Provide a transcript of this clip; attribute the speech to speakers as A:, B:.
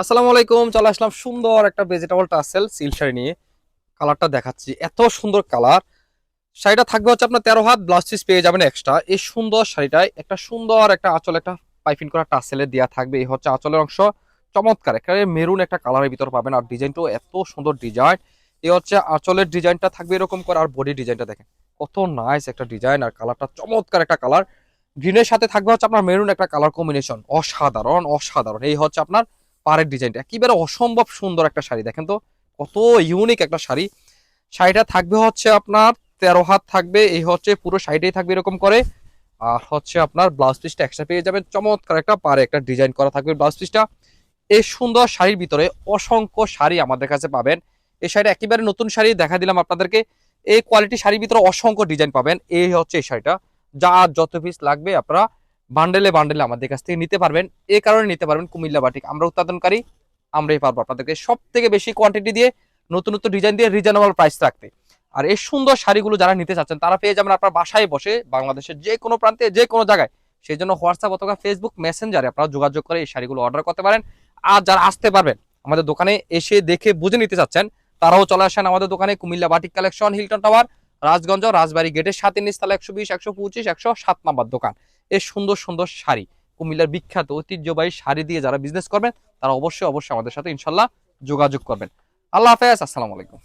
A: আসসালামু আলাইকুম, চলে আসলাম সুন্দর একটা ভেজিটেবল টাসেল সিল শাড়ি নিয়ে। কালারটা দেখাচ্ছি, এত সুন্দর কালার। শাড়িটা থাকবে হচ্ছে আপনার তেরো হাত ব্লাউজ পিস পেয়ে যাবেন এক্সট্রা এই সুন্দর শাড়িটায় একটা সুন্দর একটা আঁচল, একটা পাইপিং করা টাসেলে দেওয়া থাকবে। এই হচ্ছে আঁচলের অংশ, চমৎকার। একেবারে মেরুন একটা কালারের ভিতর পাবেন, আর ডিজাইনটাও এত সুন্দর ডিজাইন। এই হচ্ছে আঁচলের ডিজাইনটা থাকবে এরকম করে, আর বডি ডিজাইনটা দেখেন, কত নাইস একটা ডিজাইন, আর কালারটা চমৎকার একটা কালার। গ্রিনের সাথে থাকবে হচ্ছে আপনার মেরুন একটা কালার কম্বিনেশন অসাধারণ অসাধারণ। এই হচ্ছে আপনার পাড়ের ডিজাইনটা একেবারে অসম্ভব সুন্দর একটা শাড়ি, দেখেন তো? কত ইউনিক একটা শাড়ি। শাড়িটা থাকবে হচ্ছে আপনার তেরো হাত থাকবে, এই হচ্ছে পুরো শাড়িটাই থাকবে এরকম করে। আর হচ্ছে আপনার ব্লাউজ পিসটা এক্সট্রা পেয়ে যাবেন। চমৎকার একটা পারে একটা ডিজাইন করা থাকবে ব্লাউজ পিসটা এই সুন্দর শাড়ির ভিতরে অসংখ্য শাড়ি আমাদের কাছে পাবেন। এই শাড়িটা একেবারে নতুন শাড়ি, দেখা দিলাম আপনাদেরকে। এই কোয়ালিটি শাড়ির ভিতরে অসংখ্য ডিজাইন পাবেন। এই হচ্ছে এই শাড়িটা। যা যত পিস লাগবে আপনারা বান্ডেলে বান্ডেলে আমাদের কাছ থেকে নিতে পারবেন। এই কারণে নিতে পারবেন কুমিল্লা বাটিক আমরা উৎপাদনকারী, আমরাই পারব আপনাদেরকে সব থেকে বেশি কোয়ান্টিটি দিয়ে নতুন নতুন ডিজাইন দিয়ে রিজনেবল প্রাইস রাখতে। আর এই সুন্দর শাড়িগুলো যারা নিতে চাচ্ছেন, তারা পেয়ে যাবেন আপনার বাসায় বসে বাংলাদেশের যে কোনো প্রান্তে, যে কোনো জায়গায়। সেই জন্য হোয়াটসঅ্যাপ অথবা ফেসবুক মেসেঞ্জারে আপনারা যোগাযোগ করে এই শাড়িগুলো অর্ডার করতে পারেন। আর যারা আসতে পারবেন, আমাদের দোকানে এসে দেখে বুঝে নিতে চাচ্ছেন, তারাও চলে আসেন আমাদের দোকানে Cumilla batik collection Hilton tower Rajganj Rajbari গেটের সাথে নিস্তালা একশো বিশ, একশো পঁচিশ, একশো সাত নাম্বার দোকান। এই সুন্দর সুন্দর শাড়ি। কুমিল্লার বিখ্যাত ঐতিহ্যবাহী শাড়ি দিয়ে যারা বিজনেস করবেন, তারা অবশ্যই অবশ্যই আমাদের সাথে ইনশাল্লাহ যোগাযোগ করবেন। আল্লাহ হাফেজ, আসসালামু আলাইকুম।